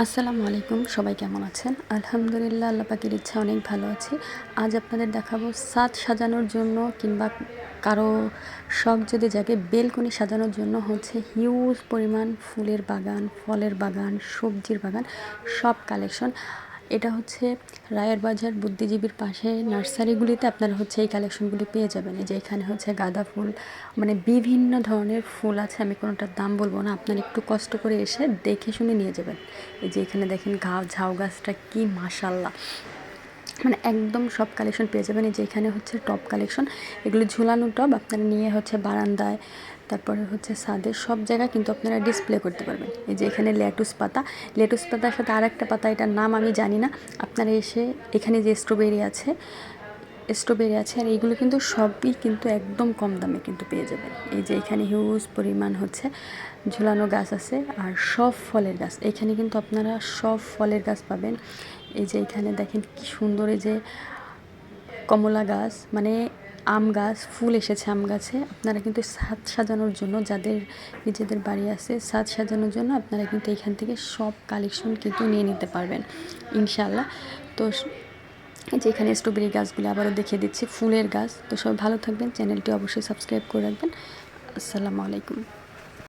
আসসালামু আলাইকুম, সবাই কেমন আছেন? আলহামদুলিল্লাহ, আল্লাহ পাকির ইচ্ছা অনেক ভালো আছি। আজ আপনাদের দেখাবো সাত সাজানোর জন্য কিংবা কারও শখ যদি জাগে, বেলকনি সাজানোর জন্য হচ্ছে হিউজ পরিমাণ ফুলের বাগান, ফলের বাগান, সবজির বাগান, সব কালেকশন এটা হচ্ছে রায়ের বাজার বুদ্ধিজীবীর পাশে নার্সারিগুলিতে আপনারা হচ্ছে এই কালেকশনগুলি পেয়ে যাবেন। যে এখানে হচ্ছে গাঁদা ফুল মানে বিভিন্ন ধরনের ফুল আছে, আমি কোনোটার দাম বলব না, আপনারা একটু কষ্ট করে এসে দেখে শুনে নিয়ে যাবেন। এই যে এখানে দেখেন ঘা, ঝাউ গাছটা কী মাসাল্লাহ মানে একদম সব কালেকশন পেয়ে যাবেন। এই যে এখানে হচ্ছে টপ কালেকশন, এগুলো ঝুলানো টপ আপনারা নিয়ে হচ্ছে বারান্দায় তারপরে হচ্ছে ছাদের সব জায়গায় কিন্তু আপনারা ডিসপ্লে করতে পারবেন। এই যে এখানে লেটুস পাতা। লেটুস পাতার সাথে আর একটা পাতা, এটার নাম আমি জানি না। আপনারা এসে এখানে যে স্ট্রবেরি আছে স্ট্রবেরি আছে, আর এইগুলো কিন্তু সবই কিন্তু একদম কম দামে কিন্তু পেয়ে যাবেন। এই যে এখানে হিউজ পরিমাণ হচ্ছে ঝুলানো গাছ আছে, আর সব ফলের গাছ। এখানে কিন্তু আপনারা সব ফলের গাছ পাবেন। এই যে এখানে দেখেন কি সুন্দর এই যে কমলা গাছ মানে আম গাছ, ফুল এসেছে আম গাছে। আপনারা কিন্তু সাত সাজানোর জন্য যাদের নিজেদের বাড়ি আছে সাত সাজানোর জন্য আপনারা কিন্তু এখান থেকে সব কালেকশন কিন্তু নিয়ে নিতে পারবেন ইনশাল্লাহ তো যে এখানে স্ট্রবেরি গাছগুলো আবারও দেখিয়ে দিচ্ছি, ফুলের গাছ। তো সবাই ভালো থাকবেন, চ্যানেলটি অবশ্যই সাবস্ক্রাইব করে রাখবেন। আসসালামু আলাইকুম।